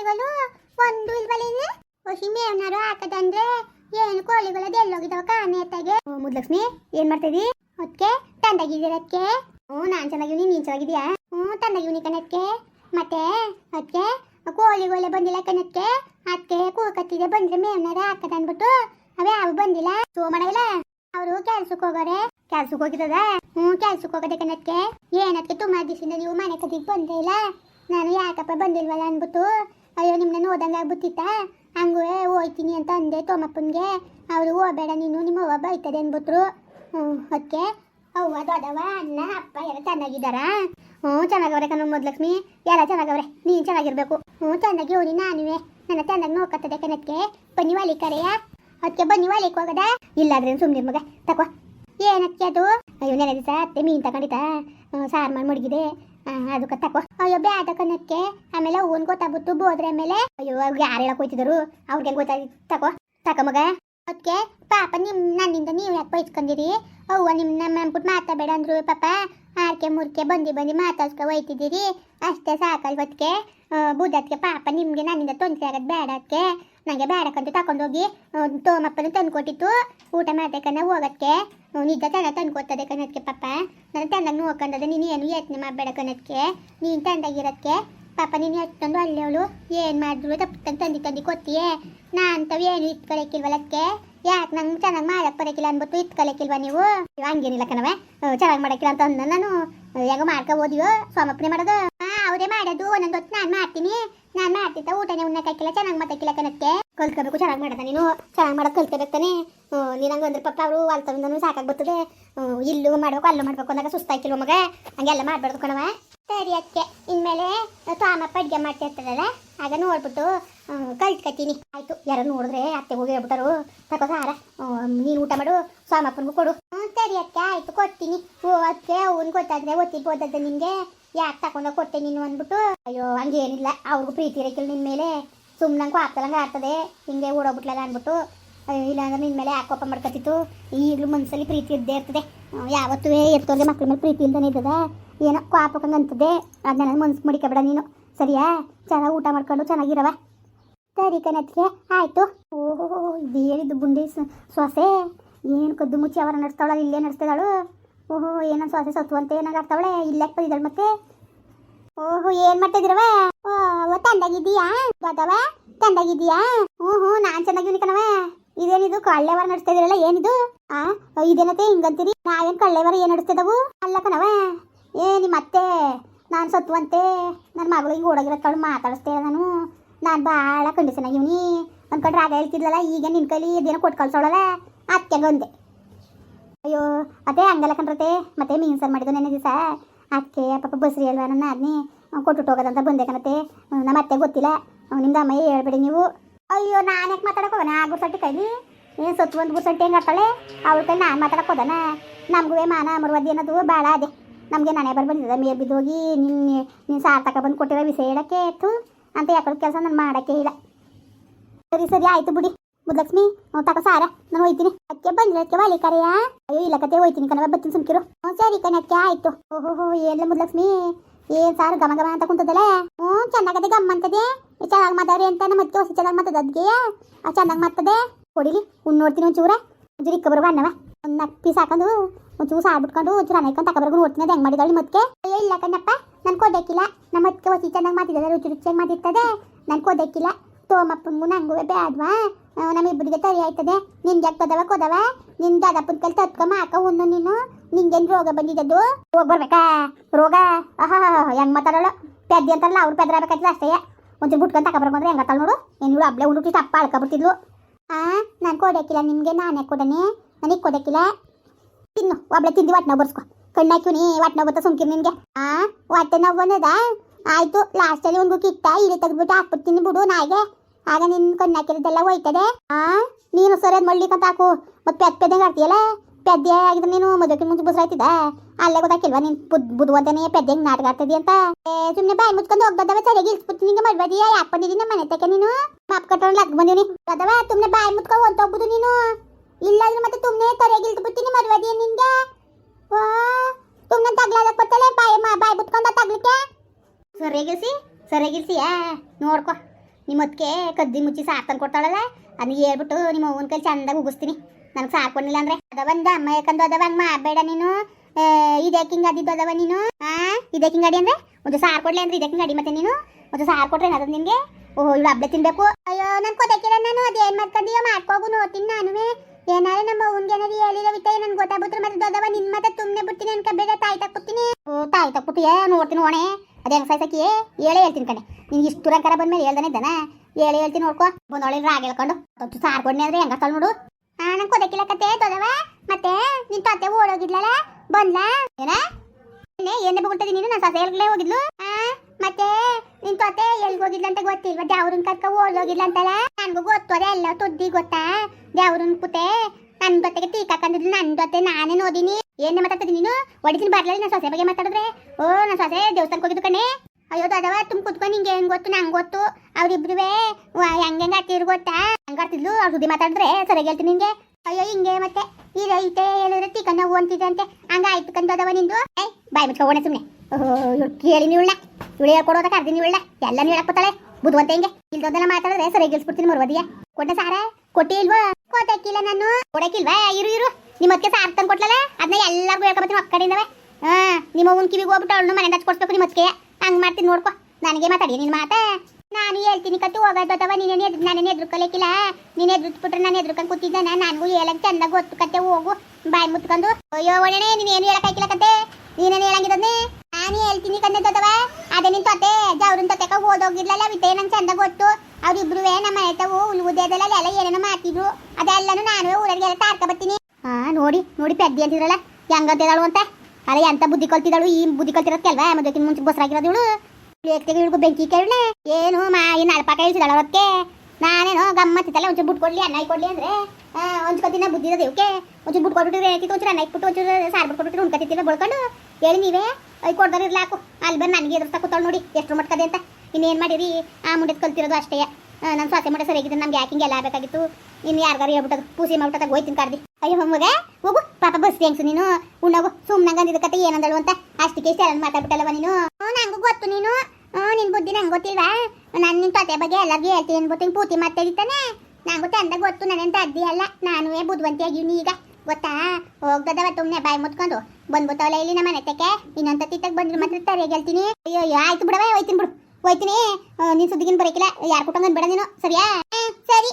ಕೋಳಿಗಳು? ಒಂದು ಇಲ್ವಲ್ಲ ಇಲ್ಲಿ ಹೊಸಿ ಮೇವ್ನಾರು ಹಾಕದಂದ್ರೆ ಏನು ಕೋಳಿಗಳು ಎಲ್ಲೋಗಿದಾವ ಕಾಣೆತ್ತಾಗೆ ಮುದ್ಲಕ್ಷ್ಮಿ, ಏನ್ ಮಾಡ್ತಿದಿ ಅದಕ್ಕೆ ತಂದಾಗಿದ್ದೀರ ಅದಕ್ಕೆ ಹ್ಞೂ, ನಾನು ಚೆನ್ನಾಗಿವ್ನಿ ನೀನು ಚೆನ್ನಾಗಿದ್ಯಾ ಹ್ಞೂ ತಂದಾಗಿವ್ನಿ ಕಣಕ್ಕೆ ಮತ್ತೆ ಅದಕ್ಕೆ ಕೋಳಿಗೊಲೆ ಬಂದಿಲ್ಲ ಕಣಕ್ಕೆ ಅದಕ್ಕೆ ಕೂಕತ್ತಿದೆ, ಬಂದ್ರೆ ಮೇವ್ನಾರ ಹಾಕದ ಅನ್ಬಿಟ್ಟು ಅವೇ ಅವು ಬಂದಿಲ್ಲ? ಸೋಮಣಗಲ್ಲ ಅವರು ಕೆಲ್ಸಕ್ಕೆ ಹೋಗೋರೆ? ಕೆಲ್ಸಕ್ಕೆ ಹೋಗಿದ್ದದ? ಹ್ಞೂ, ಕೆಲ್ಸಕ್ಕೆ ಹೋಗೋದೆ ಕಣಕ್ಕೆ ಏನಕ್ಕೆ ತುಂಬ ದಿವಸದಿಂದ ನೀವು ಮನೆ ಕದಿಗೆ ಬಂದೇ ಇಲ್ಲ? ನಾನು ಯಾಕಪ್ಪ ಬಂದಿಲ್ವಲ್ಲ ಅನ್ಬಿಟ್ಟು ಅಯ್ಯೋ ನಿಮ್ಮನ್ನ ಓದಂಗೆ ಆಗ್ಬಿಟ್ಟಿತ್ತ? ಹಂಗೂ ಹೋಯ್ತೀನಿ ಅಂತ ಅಂದೆ ತೋಮಪ್ಪನಿಗೆ. ಅವರು ಓಬೇಡ ನೀನು ನಿಮ್ಮ ಅವ್ವ ಬೈತದೆ ಅನ್ಬಿಟ್ರು. ಹ್ಞೂ, ಅದಕ್ಕೆ, ಅವ್ವ ದೊಡ್ಡವ ಅಣ್ಣ, ಅಪ್ಪ ಎಲ್ಲ ಚೆನ್ನಾಗಿದ್ದಾರಾ? ಹ್ಞೂ, ಚೆನ್ನಾಗವ್ರೆ ಕಣ ಮೊದ್ಲಕ್ಷ್ಮಿ. ಎಲ್ಲ ಚೆನ್ನಾಗವ್ರೆ, ನೀನು ಚೆನ್ನಾಗಿರ್ಬೇಕು. ಹ್ಞೂ, ಚೆನ್ನಾಗಿ ಹೋಗಿ ನಾನುವೆ. ನನ್ನ ಚೆನ್ನಾಗಿ ನೋಡ್ಕೊತದೆ ಕಣಕ್ಕೆ. ಬನ್ನಿ ವಾಲಿ ಕರೆಯ. ಅದಕ್ಕೆ ಬನ್ನಿ ವಾಲಿಕ್ ಹೋಗದ? ಇಲ್ಲಾದ್ರೆ ಸುಮ್ಮನೆ ಮಗ. ತಕೋ. ಏನಕ್ಕೆ ಅದು? ಅಯ್ಯೋ ನೆನೆ ದಿವಸ ಅತ್ತೆ ಮೀನು ತಗೊಂಡಿದ್ದ. ಸಾರು ಮಾಡಿ ಮಡಗಿದೆ. ಅದಕ್ಕೆ ತಕೋ ಅಯ್ಯೋ ಬ್ಯಾಡ ಕನ್ನಕ್ಕೆ ಆಮೇಲೆ ಅವ್ವನ್ ಗೊತ್ತಾಗ್ಬಿಟ್ಟು ಬೋದ್ರೆ ಆಮೇಲೆ ಅಯ್ಯೋ ಅವ್ರಿಗೆ ಯಾರು ಹೇಳಕ್ ಹೋಯ್ತಿದ್ರು? ಅವ್ರಿಗೆ ಗೊತ್ತಾಗಿ, ತಕೋ. ತಕ ಮಗ. ಅದಕ್ಕೆ ಪಾಪ ನಿಮ್, ನನ್ನಿಂದ ನೀವು ಯಾಕೆ ಬೈಸ್ಕೊಂಡಿರಿ? ಅವ್ವ ನಿಮ್ ನಮ್ಮ ಅಂದ್ಬಿಟ್ಟು ಮಾತಾಡಬೇಡ ಅಂದ್ರು ಪಾಪ. ಆರ್ಕೆ ಮುರ್ಕೆ ಬಂದು ಬಂದು ಮಾತಾಡ್ಸ್ಕೊ ಹೋಯ್ತಿದ್ದೀರಿ. ಅಷ್ಟೇ ಸಾಕಲ್ವ ಅದಕ್ಕೆ ಬುದ್ಧಕ್ಕೆ ಪಾಪ ನಿಮಗೆ ನನ್ನಿಂದ ತೊಂದರೆ ಆಗೋದು ಬೇಡ ಅದಕ್ಕೆ ನನಗೆ ತಗೊಂಡೋಗಿ ತೋಮಪ್ಪನ ತಂದ್ಕೊಟ್ಟಿತ್ತು. ಊಟ ಮಾಡ್ಬೇಕನ್ನ ಹೋಗೋದಕ್ಕೆ ನಿಜ ಚೆನ್ನಾಗಿ ತಂದ್ಕೋತದೆ ಕಣಕ್ಕೆ ಪಾಪ ನನ್ನ ತಂದಾಗ ನೋಡ್ಕೊಂಡದೆ ನೀನು ಏನು ಯೋಚನೆ ಮಾಡಬೇಡ ಕಣಕ್ಕೆ ನೀನು ತಂದಾಗಿರೋದಕ್ಕೆ ಪಾಪ ನೀನು ಎಷ್ಟೊಂದು ಅವಳು ಏನು ಮಾಡಿದ್ರು ತಪ್ಪು ತಂದು ತಂದು ಕೊತ್ತಿಯೇ ನಾ ಅಂತವ್ ಏನು ಇಟ್ಕೊಳಕ್ಕಿಲ್ವಲ್ಲ ಅದಕ್ಕೆ ಯಾಕೆ ನಂಗೆ ಚೆನ್ನಾಗಿ ಮಾಡಕ್ಕೆ ಬರೋಕ್ಕಿಲ್ಲ ಅನ್ಬಿಟ್ಟು ಇಟ್ಕೊಳಕ್ಕಿಲ್ವಾ ನೀವು ಹಂಗೇನಿಲ್ಲ ಕಣವೆ ಚೆನ್ನಾಗಿ ಮಾಡಕ್ಕಿಲ್ಲ ಅಂತ ಅಂದ ನಾನು ಹೆಂಗ ಮಾಡ್ಕೊ ಓದಿಯೋ ಸೋಮಪ್ಪನೇ ಮಾಡೋದು ಹಾಂ ಅವರೇ ಮಾಡೋದು ಒಂದೊಂದು ಹೊತ್ತು ನಾನು ಮಾಡ್ತೀನಿ ನಾನು ಮಾಡ್ತಿದ್ದ ಊಟನೇ ಉಣ್ಣಕ್ಕಾಕಿಲ್ಲ ಚೆನ್ನಾಗಿ ಮಾತಾಕಿಲ್ಲ ಕಣಕ್ಕೆ ಕಲ್ತ್ಕೋಬೇಕು ಚೆನ್ನಾಗಿ ಮಾಡದ ನೀನು ಚೆನ್ನಾಗಿ ಮಾಡೋದು ಕಲ್ತ್ಕೋಬೇಕು ನೀನು ಹಂಗೆ ಅಂದ್ರೆ ಪಪ್ಪ ಅವರು ವಾಲ್ತವಿಂದನೂ ಸಾಕಾಗಿ ಬರ್ತದೆ ಇಲ್ಲೂ ಮಾಡಬೇಕು, ಅಲ್ಲೂ ಮಾಡಬೇಕು ಅಂದಾಗ ಸುಸ್ತಾಯ್ತಿಲ್ವ ಮಗ? ಹಂಗೆಲ್ಲ ಮಾಡಬಾರ್ದು ಕಣವ ಸರಿ ಅದಕ್ಕೆ ಇನ್ಮೇಲೆ ತಾಮಪ್ಪ ಅಡುಗೆ ಮಾಡ್ತಿರ್ತದಲ್ಲ ಆಗ ನೋಡ್ಬಿಟ್ಟು ಕಲ್ತ್ಕತೀನಿ. ಆಯ್ತು, ಯಾರು ನೋಡಿದ್ರೆ ಅತ್ತೆ ಹೋಗಿ ಹೇಳ್ಬಿಟ್ಟರು. ತಗೋ ಸಾರ. ನೀನು ಊಟ ಮಾಡು, ಸ್ವಾಮಪ್ಪನಿಗೂ ಕೊಡು. ಹ್ಞೂ, ಸರಿ ಅಕ್ಕೆ ಆಯ್ತು, ಕೊಡ್ತೀನಿ. ಓ ಅದಕ್ಕೆ ಅವ್ನು ಗೊತ್ತಾದ್ರೆ ಓದದ್ದು ನಿನಗೆ. ಯಾಕೆ ತಗೊಂಡೋಗಿ ಕೊಟ್ಟೆ ನೀನು ಅಂದ್ಬಿಟ್ಟು. ಅಯ್ಯೋ, ಹಂಗೇನಿಲ್ಲ, ಅವ್ರಿಗೂ ಪ್ರೀತಿ ಇರಕ್ಕಿಲ್ಲ ನಿನ್ನ ಮೇಲೆ. ಸುಮ್ಮನೆ ಆಗ್ತಲಂಗೆ ಆಗ್ತದೆ ಹಿಂಗೆ ಓಡೋಗ್ಬಿಟ್ಲಲ್ಲ ಅಂದ್ಬಿಟ್ಟು ಇಲ್ಲಾಂದ್ರೆ ನಿನ್ನ ಮೇಲೆ ಯಾಕೋಪ ಕೋಪ ಮಾಡ್ಕೊತಿತ್ತು. ಈಗಲೂ ಮನಸ್ಸಲ್ಲಿ ಪ್ರೀತಿ ಇದ್ದೇ ಇರ್ತದೆ. ಯಾವತ್ತೂ ಇರ್ತದೆ ಮಕ್ಳ ಮೇಲೆ ಪ್ರೀತಿ ಇಲ್ಲದೇ ಇದ್ದದೆ. ಏನೋ ಕೋಪಕ್ಕಂಗೆ ಅಂತದೆ ಅದನ್ನ ಮನ್ಸು ಮಡಿಕಬೇಡ ನೀನು. ಸರಿಯಾ? ಚೆನ್ನಾಗಿ ಊಟ ಮಾಡ್ಕೊಂಡು ಚೆನ್ನಾಗಿರವ. ಸರಿ ಕನತ್ಗೆ, ಆಯಿತು. ಓಹೋ ಇದೇನಿದ್ದು ಬುಂಡಿ ಸೊಸೆ ಏನು ಕದ್ದು ಮುಚ್ಚಿ ಅವರ ನಡೆಸ್ತಾಳ, ಇಲ್ಲೇ ನಡೆಸ್ತಿದ್ದಾಳು. ಓಹೋ, ಏನೋ ಸೊಸೆ ಸತ್ವಂತೆ ಏನಾಗ್ತಾವಳೆ ಇಲ್ಲೇ ಬಂದಿದ್ದಾಳೆ ಮತ್ತೆ? ಓಹೋ, ಏನ್ ಮಾಡ್ತಿದಿರವ ಓ ತಂದಾಗಿದ್ದೀಯಾ? ಬದವ? ತಂದಾಗಿದ್ದೀಯಾ? ಹ್ಞೂ ಹ್ಞೂ ನಾನು ಚೆನ್ನಾಗಿದ್ದೀನಿ ಕಣವ ಇದೇನಿದು, ಕಳ್ಳೆವರ ನಡೆಸ್ತಾ ಏನಿದು? ಆ ಇದೇನತೆ ಹಿಂಗಂತೀರಿ. ನಾವೇನು ಕಳ್ಳೆವರ ಏನ್ ನಡೆಸ್ತಿದವು? ಅಲ್ಲ ಕಣವ ಏ ನಿಮ್ಮ ಅತ್ತೆ, ನಾನು ಸತ್ತುವಂತೆ ನನ್ನ ಮಗಳಿಗೆ ಓಡಾಗಿರತ್ತಳು ಮಾತಾಡಿಸ್ತೇ ನಾನು. ನಾನು ಭಾಳ ಕಂಡೀಷನ್ ಆಗಿವ್ನಿ. ಅನ್ಕೊಂಡ್ರೆ ರಾಗ ಹೇಳ್ತಿದ್ಲಲ್ಲ, ಈಗ ನಿನ್ನ ಕೈಲಿ ಇದೇನೋ ಕೊಟ್ಟು ಕಳ್ಸೋಳಲ್ಲ. ಅತ್ತೆಗೆ ಒಂದೆ ಅಯ್ಯೋ, ಅದೇ ಹಂಗಲ್ಲ ಕಣ್ರತೆ. ಮತ್ತೆ ಮೀನು ಸಾರು ಮಾಡಿದ್ದು ನೆನೆ ದಿವಸ. ಪಾಪ, ಬಸ್ರಿ ಅಲ್ವಾ ನನ್ನ ಅದನ್ನೇ ಕೊಟ್ಟು ಹೋಗೋದಂತ ಬಂದೆ ಕಣತೆ ನಮ್ಮ ಅತ್ತೆ ಗೊತ್ತಿಲ್ಲ. ನಿಮ್ದು ಅಮ್ಮ ಹೇಳ್ಬೇಡಿ ನೀವು. ಅಯ್ಯೋ, ನಾನು ಯಾಕೆ ಮಾತಾಡಕ್ಕೆ ಹೋಗೋಣ? ಆ ಗುರ್ಸಟ್ಟಿ ಕೈಲಿ? ಏನು ಸತ್ತು ಒಂದು ಗುರ್ಸಟ್ಟಿ ಹೆಂಗೆ ಆಡ್ತಾಳೆ ಅವಳ ಕೈ ನಾನು ಮಾತಾಡಕ್ಕೆ ಹೋದನ? ನಮಗೂ ಮಾನ ಮರುವದಿ ಅನ್ನೋದು ಭಾಳ ಅದೇ. ನಮಗೆ ನಾನೇ ಬರ್ ಬಂದಿದ್ದೆ ಮೇಲೆ ಬಿದ್ದೋಗಿ ನಿನ್ನ ನೀನು ಸಾರ್ ತಕ ಬಂದು ಕೊಟ್ಟಿರೋ ವಿಷಯ ಹೇಳಕ್ಕೆ ಇತ್ತು ಅಂತ ಯಾಕೋ ಕೆಲಸ ನಾನು ಮಾಡೋಕ್ಕೆ ಇಲ್ಲ. ಸರಿ ಸರಿ, ಆಯ್ತು ಬಿಡಿ. ಮುದ್ಲಕ್ಷ್ಮಿ, ಅವ್ನು ತಕ ಸಾರ, ನಾನು ಹೋಯ್ತೀನಿ. ಅಕ್ಕೆ ಬಂದಿಲ್ಲ ಅದಕ್ಕೆ ವಾಲಿ ಕರೆಯ? ಅಯ್ಯೋ, ಇಲ್ಲ ಕತೆ, ಹೋಯ್ತೀನಿ ಕಣವ ಬತ್ತೀನಿ ಸುಮ್ಕಿರು. ಹ್ಞೂ ಸರಿ ಕಣಕ್ಕೆ, ಆಯ್ತು. ಓಹೋ ಎಲ್ಲ ಮುದ್ಲಕ್ಷ್ಮಿ? ಏನ್ ಸಾರು ಗಮ ಗಮ ಅಂತ ಕುಂತದಲ್ಲ? ಹ್ಞೂ, ಚೆನ್ನಾಗದೆ ಗಮ್ಮ ಅಂತದೆ. ಚೆನ್ನಾಗಿ ಮಾತಾಡ್ರಿ ಅಂತ ನಮ್ಮ ಹೊಸ ಚೆನ್ನಾಗಿ ಮಾತದ ಅದಕ್ಕೆ ಚೆನ್ನಾಗಿ ಮಾತದೆ ಕೊಡಿಲಿ ಉಣ್ಣು ನೋಡ್ತೀನಿ ಒಂಚೂರ. ಒಂಚೂರು ಇಕ್ಕ ಬರುವ ಒಂದು ನಾಲ್ಕು ಪೀಸ್ ಹಾಕೊಂಡು, ಒಂಚೂರು ಸಾರು ಬಿಟ್ಕೊಂಡು, ಒಂಚೂರು ಅನ್ನ ಇಕ್ಕೊಂಡು ತಗೊಬರ್ಗು ನೋಡ್ತೀನಿ ಅದು ಹೆಂಗೆ ಮಾಡಿದಾಳೆ ಮತ್ತೆ ಅಯ್ಯೋ, ಇಲ್ಲ ಕಣ್ಣಪ್ಪ, ನಾನು ಕೊಡಕ್ಕಿಲ್ಲ ನಮ್ಮ ಅತ್ತೆ ಹೊಸ ಚೆನ್ನಾಗಿ ಮಾತಿದ್ದಾರೆ ರುಚಿ ರುಚಿಯಾಗಿ ಮಾತಿರ್ತದೆ. ನಾನು ಕೊಡಕ್ಕಿಲ್ಲ ತೋಮಪ್ಪನಿಗೂ ನಂಗೂ ಬೇಡವಾ ನಮ್ಮಿಬ್ಬರಿಗೆ ತರಿ ಆಯ್ತದೆ. ನಿನ್ಗೆ ಯಾಕೆ ಕೊದವ ಕೊದವ? ನಿನ್ ದಾದಪ್ಪನ ಕಲ್ ತತ್ಕೊಂಬ ಹಾಕ ಉಣ್ಣು ನೀನು. ನಿಂಗೇನು ರೋಗ ಬಂದಿದ್ದದ್ದು? ಹೋಗಿ ಬರ್ಬೇಕಾ? ರೋಗ? ಆಹಾ ಹೆಂಗ್ ಮಾತಾಡೋಳು? ಪೆದ್ದಿ ಅಂತಾರಲ್ಲ, ಅವ್ರು ಪೆದ್ರಾಗಬೇಕಾಯ್ತದ ಅಷ್ಟೇ. ಒಂಚೂರು ಬಿಟ್ಕೊಂಡು ತಗೊಬರ್ಕೊಂಡ್ರೆ ಹೆಂಗ ನೋಡು. ಏನು ಇವಳು ಅಬ್ಳೆ ಉಂಡು ತಪ್ಪ ಅಳ್ಕೊಬಿಡ್ತಿದ್ಲು. ಆ, ನಾನು ಕೊಡಕ್ಕಿಲ್ಲ ನಿಮಗೆ ನಾನೇ ಕೊಡನೆ. ನನಗೆ ಕೊಡಕ್ಕಿಲ್ಲ ತಿನ್ನು ಒಬ್ಳೆ ತಿಂದು ಒಟ್ಟು ನಾವು ಬರ್ಸ್ಕೊ ಕಣ್ಣಾಕಿ ನೀ ನಾವು ಬತ್ತ ಸುಮ್ಕಿರ್ ನಿನ್ಗೆ. ಆ ಹೊಟ್ಟೆ ನಾವು ಬಂದದ? ಆಯ್ತು ಲಾಸ್ಟಲ್ಲಿ ಒಂದು ಕಿಟ್ಟ ಇಲ್ಲಿ ತೆಗೆದ್ಬಿಟ್ಟು ಹಾಕ್ಬಿಡ್ತೀನಿ ಬಿಡು ನಾಯಿಗೆ. ಆಗ ನಿನ್ ಕಣ್ಣಾಕಿರೋದೆಲ್ಲ ಹೋಯ್ತದೆ. ಆ, ನೀನು ಸರಿಯಾದ ಮಳ್ಳಿಕಂತ ಹಾಕು. ಮತ್ತೆ ಪೆದ್ ಪೆದ್ದಂಗೆ ಆಡ್ತೀಯಲ್ಲ? ಪೆದ್ದೆ ಆಗಿದ್ರೆ ನೀನು ಮದುವೆ ಮುಂಚೆ ಬುಸ್ರಾಯ್ತಿದ್ದ? ಅಲ್ಲೇ ಗೊತ್ತಾಕಿಲ್ವಾ ನೀನ್ ಬುದ್ ಬುದ್ವಂತನೇ ಪೆದ್ದೆ ನಾಟಕ ಆಡ್ತಿದ್ದಿ ಅಂತ? ಏ, ಸುಮ್ನೆ ಬಾಯಿ ಮುಚ್ಕೊಂಡು ಹೋಗ್ದವ ಸರಿಯಾಗಿ ಇಲ್ಸ್ಬಿಟ್ಟು ನಿಂಗೆ ಮಾಡ್ಬೇಡಿ ಯಾಕೆ ಬಂದಿದ್ದೀನಿ ಮನೆ ತಕ್ಕೆ ನೀನು? ಮಾಪ್ ಕಟ್ಟೋಣ ಲಗ್ ಬಂದಿನಿ ಅದವ ಸುಮ್ನೆ ಬಾಯಿ ಮುಚ್ಕೊಂಡು ಹೊಂಟ ಹೋಗ್ಬೋದು ನೀನು. ಇಲ್ಲಾಂದ್ರೆ ಮತ್ತೆ ತುಮ್ನೆ ತರೆಯಾಗಿ ಇಲ್ಸ್ಬಿಡ್ತೀನಿ ಮರ್ವಾದಿ ನಿಂಗೆ ವಾ ತುಮ್ನೆ ತಗ್ಲಾದಕ್ ಬತ್ತಲೆ ಬಾಯಿ ಬಾಯಿ ಮುಚ್ಕೊಂಡ ತಗ್ಲಿಕ್ಕೆ? ಸರಿಯಾಗಿಲ್ಸಿ ಸರಿಯಾಗಿಲ್ಸಿಯಾ ನೋಡ್ಕೊ. ನಿಮ್ಮ ಅದಕ್ಕೆ ಕದ್ದಿ ಮುಚ್ಚಿ ಸಾರ್ ಕೊಡ್ತಾಳಲ್ಲ ಅದನ್ನ ಹೇಳ್ಬಿಟ್ಟು ನಿಮ್ಮ ಅವ್ವನ ಕೈ ಚಂದಾಗ ಉಗಿಸ್ತೀನಿ. ನನಗೆ ಸಾರ್ ಕೊಡ್ಲಿಲ್ಲ ಅಂದ್ರೆ ಅದವಂದ, ಅಮ್ಮ ಯಾಕಂದು ಅದವ ಹಂಗೆ ಮಾಡಬೇಡ ನೀನು? ಇದಕ್ಕೆ ಹಿಂಗೆ ಅದಿದ್ದು ಅದವ ನೀನು? ಆ ಇದಕ್ಕೆ ಹಿಂಗೆ ಅಡಿ ಅಂದ್ರೆ? ಒಂದು ಸಾರ್ ಕೊಡ್ಲಿ ಅಂದ್ರೆ ಇದಕ್ಕೆ ಹಿಂಗೆ ಅಡಿ ಮತ್ತೆ ನೀನು? ಒಂದು ಸಾರ್ ಕೊಟ್ರೆ ಅದ ನಿನಗೆ? ಓಹೋ, ಇವ್ಳು ಹಬ್ಬ ತಿನ್ಬೇಕು. ಅಯ್ಯೋ, ನನ್ ಕೊದಕ್ಕಿಲ್ಲ ನಾನು, ಅದೇನು ಮಾಡ್ಕೊಂಡಿಯೋ ಮಾಡ್ಕೋಗು ನೋಡ್ತೀನಿ ನಾನು ಏನಾರು ನಮ್ಮ ಅವ್ನ್ಗೆ ಹೇಳಿದ ವಿತ ನನ್ಗೆ ಗೊತ್ತಾಗ್ಬಿಟ್ರೆ ಮತ್ತೆ ದೊಡ್ಡವ ನಿನ್ ಮತ್ತೆ ತುಮ್ನೆ ಬಿಡ್ತೀನಿ ಅನ್ಕೋಬೇಡ ತಾಯಿ ತಕ್ಕೊತೀನಿ ಓ, ತಾಯಿ ತಕ್ಕೊತೀಯ ನೋಡ್ತೀನಿ ಓಣೆ. ಅದೇ ಹೆಂಗ್ ಸಾಯ್ಸಕ್ಕಿ ಹೇಳೇ ಹೇಳ್ತೀನಿ ಕಣೆ. ನಿನ್ಗೆ ಇಷ್ಟು ರಂಕರ ಬಂದ್ಮೇಲೆ ಹೇಳ್ದಾನೆ ಇದ್ದಾನ? ಹೇಳಿ ಹೇಳ್ತೀನಿ ನೋಡ್ಕೊ. ಬಂದೊಳಿ ರಾಗ ಹೇಳ್ಕೊಂಡು ಸಾರ್ ಕೊಡ್ನಿ ಅಂದ್ರೆ ಹೆಂಗ ನೋಡು. ನಂಗೆ ಕೊದಕ್ಕಿಲ್ಲ ಕತೆ ತೊದವ ಮತ್ತೆ ನಿನ್ ತಾತೆ ಓಡೋಗಿದ್ಲಲ್ಲ? ಬಂದ್ಲಾ? ಏನ? ಏನೇ ಬಗುಳ್ತದಿ ನೀನು? ನಾನು ಸಸೆಯಲ್ಗಳೇ ಹೋಗಿದ್ಲು? ಮತ್ತೆ ನಿನ್ ತೊತೆ ಎಲ್ಗೆ ಹೋಗಿದ್ಲ ಅಂತ ಗೊತ್ತಿಲ್ವಾ? ದೇವ್ರನ್ ಕರ್ಕ ಓಡೋಗಿದ್ಲ ಅಂತಲ್ಲ? ನನ್ಗೂ ಗೊತ್ತು, ಅದೇ ಎಲ್ಲ ತುದ್ದಿ ಗೊತ್ತಾ? ದೇವ್ರನ್ ಪುತೆ ನನ್ ಜೊತೆಗೆ ಟೀಕಾ ಹಾಕೊಂಡಿದ್ಲು ನನ್ ಜೊತೆ ನಾನೇ ನೋದಿನಿ. ಏನೇ ಮಾತಾಡ್ತಿದ್ದೀನಿ ನೀನು? ಹೊಡಿತೀನಿ ಬರ್ಲಿಲ್ಲ ನಾನು ಸೊಸೆ ಬಗ್ಗೆ ಮಾತಾಡಿದ್ರೆ. ಓ, ನಾನು ಸೊಸೆ ದೇವಸ್ಥಾನಕ್ಕೆ ಹೋಗಿದ್ದು ಕಣೆ. ತುಂಬ ಕುತ್ಕೊಂಡು ಹಿಂಗೆ ಹೆಂಗ್ ಗೊತ್ತು, ನಂಗೆ ಗೊತ್ತು. ಅವ್ರಿಬ್ರುವೆ ಹೆಂಗೆ ಆಡ್ತಿದ್ರು ಗೊತ್ತಾ? ಹಂಗೆ ಆಡ್ತಿದ್ಲು? ಅವ್ರ ಸುದ್ದಿ ಮಾತಾಡಿದ್ರೆ ಸರಿಯಾಗಿ ಹೇಳ್ತೀನಿ ನಿಂಗೆ. ಅಯ್ಯೋ, ಹಿಂಗೆ ಮತ್ತೆ. ಇದೈತೆ ಹೇಳಿದ್ರೆ ಟಿಕನ್ ನೋವು ಅಂತಿದ್ದಂತೆ ಹಂಗ ಆಯ್ತು ಕಂದದವ ನಿಂದು? ಏ, ಬಾಯ್ ಮುಚ್ಕೋಣ ಸುಮ್ಮನೆ ಓಹೋ ಕೇಳಿ ನೀವುಳ್ಳ ಇವಳು ಹೇಳ್ಕೊಡೋದ ಕರ್ದಿ ನೀವುಳ್ಳ ಎಲ್ಲ ನೀವು ಬತ್ತಾಳೆ ಬುದ್ಧವಂತ ಹಿಂಗೆ? ಇಲ್ದೋದೆಲ್ಲ ಮಾತಾಡಿದ್ರೆ ಸರಿಯಾಗಿ ಗೆಲ್ಸ್ಬಿಡ್ತೀನಿ ಮರುವದಿಯ ಕೊಟ್ಟ ಸಾರ? ಕೊಟ್ಟಿ ಇಲ್ವಾ ಕೊಟ್ಟಕ್ಕಿಲ್ಲ ನಾನು. ಕೊಡಕ್ಕಿಲ್ವಾ? ಇರು ಇರು. ನಿಮ್ಮ ಅದಕ್ಕೆ ಸಾರ್ ತಂದು ಕೊಟ್ಲಲ್ಲ? ಅದನ್ನ ಎಲ್ಲರಿಗೂ ಹೇಳ್ಕೊಬತ್ತೀನಿ ಒಕ್ಕಡಿಂದವೆ ಹಾ, ನಿಮ್ಮ ಅವ್ವನ್ ಕಿವಿಗೆ ಹೋಗ್ಬಿಟ್ಟು ಅವಳನ್ನು ಮನೆ ಹಚ್ಕೊಡ್ಸ್ಬೇಕು ನಿಮ್ಮ ಅದಕ್ಕೆ ಹಂಗೆ ಮಾಡ್ತೀನಿ ನೋಡ್ಕೊ. ನನಗೆ ಮಾತಾಡಿ, ನಿನ್ನ ಮಾತ? ನಾನು ಹೇಳ್ತೀನಿ ಕತ್ತು ಅಥವಾ ನೀನೇನು ಎದ್ರು ನಾನೇನು ಎದ್ರುಕೊಲಿಕ್ಕಿಲ್ಲ ನೀನು ಎದ್ರುಟ್ಬಿಟ್ರೆ ನಾನು ಎದ್ರುಕೊಂಡು ಕೂತಿದ್ದಾನ ನನಗೂ ಹೇಳಕ್ ಚಂದ ಗೊತ್ತು ಕತ್ತೆ, ಹೋಗು. ಬಾಯಿ ಮುತ್ಕೊಂಡು, ಅಯ್ಯೋ ಒಣನೆ ನೀನೇನು ಹೇಳಕ್ಕಾಗಿಲ್ಲ ಕತೆ ನೀನೇನು ಹೇಳಂಗಿದ್ದೆ ನಾನು ಹೇಳ್ತೀನಿ ಕಂದೆ ಅಥವಾ ಅದೇ ನಿನ್ ತೊತೆ. ಜವ್ರನ್ ತೊತೆಕ ಓದೋಗಿರ್ಲಲ್ಲ ವಿತೆ ನಂಗೆ ಚಂದ ಗೊತ್ತು. ಅವ್ರಿಬ್ರು ನಮ್ಮ ಮನೆ ತಾವು ಉಲ್ವುದೇದಲ್ಲ ಎಲ್ಲ ಏನೇನೋ ಮಾಡ್ತಿದ್ರು ಅದೆಲ್ಲನೂ ನಾನು ಊರಿಗೆಲ್ಲ ತಾರ್ಕ ಬರ್ತೀನಿ. ಹಾ ನೋಡಿ ನೋಡಿ ಪೆದ್ದಿ ಅಂತಿದ್ರಲ್ಲ. ಹೆಂಗಂತಿದ್ದಾಳು ಅಂತ? ಅಲ್ಲ ಎಂತ ಬುದ್ಧಿ ಕಲ್ತಿದ್ದಾಳು? ಈ ಬುದ್ಧಿ ಕಲ್ತಿರೋದ್ ಕೆಲ್ವಾ ಮುಂಚೆ ಬಸ್ರಾಗಿರೋದು ಇವಳು? ಇಳ್ಕೊ ಬೆಂಕಿ ಕೇಳನೆ ಏನು ಮಾ ಏನು ಅಲ್ಪಾಕ ಇಳಿಸಿದಾಳ ಅವಕ್ಕೆ ನಾನೇನೋ ಗಮ್ಮತ್ತಿತ್ತಲ್ಲ, ಒಂಚೂರು ಬುಟ್ ಕೊಡ್ಲಿ, ಅನ್ನ ಕೊಡ್ಲಿ ಅಂದ್ರೆ? ಒಂಚ್ಕೊತಿನ ಬುದ್ಧಿ ಇರೋದು ಓಕೆ ಒಂಚೂರು ಬುಟ್ ಕೊಟ್ಬಿಟ್ಟು ಏನೈತಿತ್ತು ಒಂಚೂರು ಅನ್ನ ಇಟ್ಬಿಟ್ಟು ಒಂಚೂರು ಸಾರು ಬಿಟ್ಟು ಕೊಟ್ಬಿಟ್ಟು ಉಣ್ಕತಿತ್ತಿಲ್ಲ ಬಳ್ಕೊಂಡು, ಹೇಳಿ ನೀವೇ ಐ ಕೊಡ್ದಾರ ಇರ್ಲಾಕು. ಅಲ್ಲಿ ಬಂದು ನನಗೆ ಎದುರು ತಕ್ಕೊತಾಳು ನೋಡಿ ಎಷ್ಟು ಮಟ್ಕದೆ ಅಂತ. ಇನ್ನೇನು ಮಾಡಿರಿ? ಆ ಮುಂಡೆ ಕಲ್ತಿರೋದು ಅಷ್ಟೇ. ನನ್ನ ಸ್ವಾತಿ ಮಟ್ಟ ಸರಿಯಾಗಿದ್ದು ನಮ್ಗೆ ಯಾಕಿಂಗೆ ಎಲ್ಲ ಬೇಕಾಗಿತ್ತು ಇನ್ನು ಯಾರಿಗಾರು ಹೇಳ್ಬಿಟ್ಟದು ಪೂಸಿ ಮಾಡ್ಬಿಟ್ಟದಾಗ ಹೋಯ್ತೀನಿ ಕರ್ದಿ ಅಯ್ಯೋ ಮಗ ಹೋಗು ಪಾಪ ಬಸ್ ಹೆಂಗ್ಸು ನೀನು? ಉಣ್ಣೋಗು ಸುಮ್ಮನೆ ಅಂದಿದ ಕತೆ ಏನಂದಳು ಅಂತ ಅಷ್ಟಕ್ಕೆ ಇಷ್ಟ ಎಲ್ಲ ಮಾತಾಡ್ಬಿಟ್ಟಲ್ಲವ ನೀನು? ನಂಗು ಗೊತ್ತು ನೀನು. ನಿನ್ ಬುದ್ಧಿ ನಂಗೆ ಗೊತ್ತಿಲ್ವಾ? ನಾನು ನಿನ್ನ ತೊತೆ ಬಗ್ಗೆ ಎಲ್ಲರಿಗೂ ಹೇಳ್ತೀನಿ ಅನ್ಬಿಟ್ಟು ಹಿಂಗೆ ಪೂತಿ ಮಾತಾಡಿತಾನೆ ನಂಗೂ ತಂದ ಗೊತ್ತು ನಾನೇನು ಅದ್ದಿ ಅಲ್ಲ. ನಾನುವೇ ಬುದ್ಧಿವಂತಿಯಾಗಿವ್ನಿ ಈಗ. ಗೊತ್ತಾ? ಹೋಗ್ದದವ ತುಮ್ನೆ ಬಾಯಿ ಮುತ್ಕೊಂಡು. ಬಂದ್ಬಿಟ್ಟವಲ್ಲ ಇಲ್ಲಿ ನಮ್ಮ ಮನೆ ತಕ್ಕೆ ಇನ್ನೊಂದು ತಿತ್ತಕ್ಕೆ ಬಂದ್ರೆ ಮಾತ್ರ ತರಿಯಾಗಿ ಹೇಳ್ತೀನಿ. ಅಯ್ಯೋ ಅಯ್ಯೋ, ಆಯ್ತು ಬಿಡವ ಹೋಯ್ತೀನಿ ಬಿಡು. ಹೋಯ್ತೀನಿ. ನೀನು ಸುದ್ದಿಗಿನ ಬರೋಕಿಲ್ಲ. ಯಾರು ಕುಟುಂಬ ಬಿಡ ನೀನು. ಸರಿಯಾ? ಸರಿ.